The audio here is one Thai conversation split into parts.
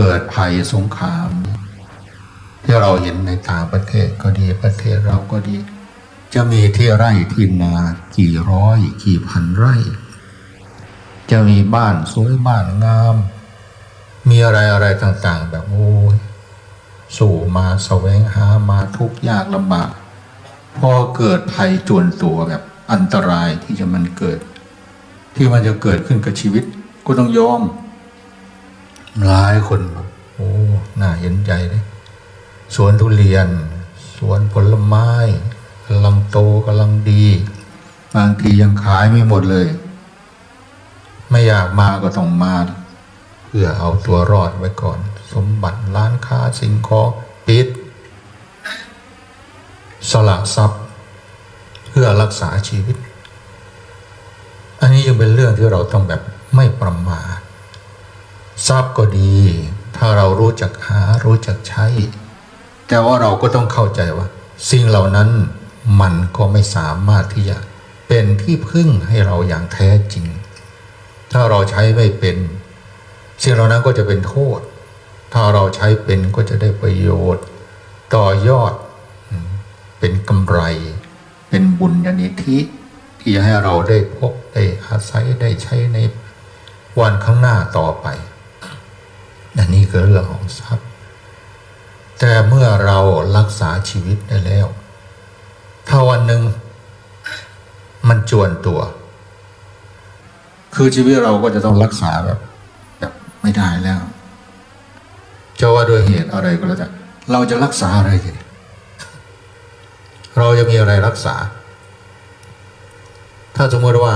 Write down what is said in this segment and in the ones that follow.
เกิดภัยสงคราม ที่เราเห็นในต่างประเทศก็ดีประเทศเราก็ดี จะมีที่ไร่ที่นากี่ร้อยกี่พันไร่ จะมีบ้านสวยบ้านงาม มีอะไรอะไรต่างๆ แบบโอ้ยสู่มาแสวงหามาทุกยากลำบากพอเกิดภัยจวนตัวแบบอันตรายที่จะมันเกิด ที่มันจะเกิดขึ้นกับชีวิตก็ต้องยอม หลายคนโอ้น่าเห็นใจเลยสวนทุเรียน สวนผลไม้กำลังโตกำลังดี บางทียังขายไม่หมดเลย ไม่อยากมาก็ต้องมา เพื่อเอาตัวรอดไว้ก่อน สมบัติร้านค้าสิ่งของปิด สละทรัพย์ เพื่อรักษาชีวิต อันนี้ยังเป็นเรื่องที่เราต้องแบบไม่ประมาท ทรัพย์ก็ดี ถ้าเรารู้จักหารู้จักใช้ แต่ว่าเราก็ต้องเข้าใจว่า สิ่งเหล่านั้นมันก็ไม่สามารถที่จะเป็นที่พึ่งให้เราอย่างแท้จริง ถ้าเราใช้ไม่เป็นสิ่งเหล่านั้นก็จะเป็นโทษ ถ้าเราใช้เป็นก็จะได้ประโยชน์ ต่อยอด เป็นกำไร เป็นบุญญาณิธิที่จะให้เราได้พบได้อาศัยได้ใช้ในวันข้างหน้าต่อไป อันนี้คือเรื่องของทรัพย์ แต่เมื่อเรารักษาชีวิตได้แล้ว ถ้าวันหนึ่งมันจวนตัว คือชีวิตเราก็จะต้องรักษาแบบแบบไม่ได้แล้วจะว่าด้วยเหตุอะไรก็แล้วแต่เราจะรักษาอะไรกันเราจะมีอะไรรักษา ถ้าสมมติว่า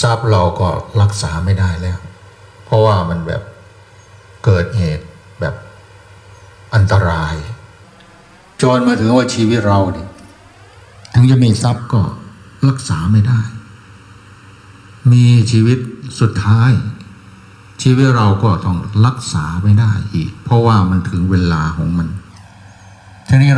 ทรัพย์เราก็รักษาไม่ได้แล้ว เพราะว่ามันแบบ เกิดเหตุแบบอันตราย จนมาถึงว่าชีวิตเราเนี่ยถึงจะมีทรัพย์ก็รักษาไม่ได้ มีชีวิตสุดท้าย ชีวิตเราก็ต้องรักษาไม่ได้อีก เพราะว่ามันถึงเวลาของมันทีนี้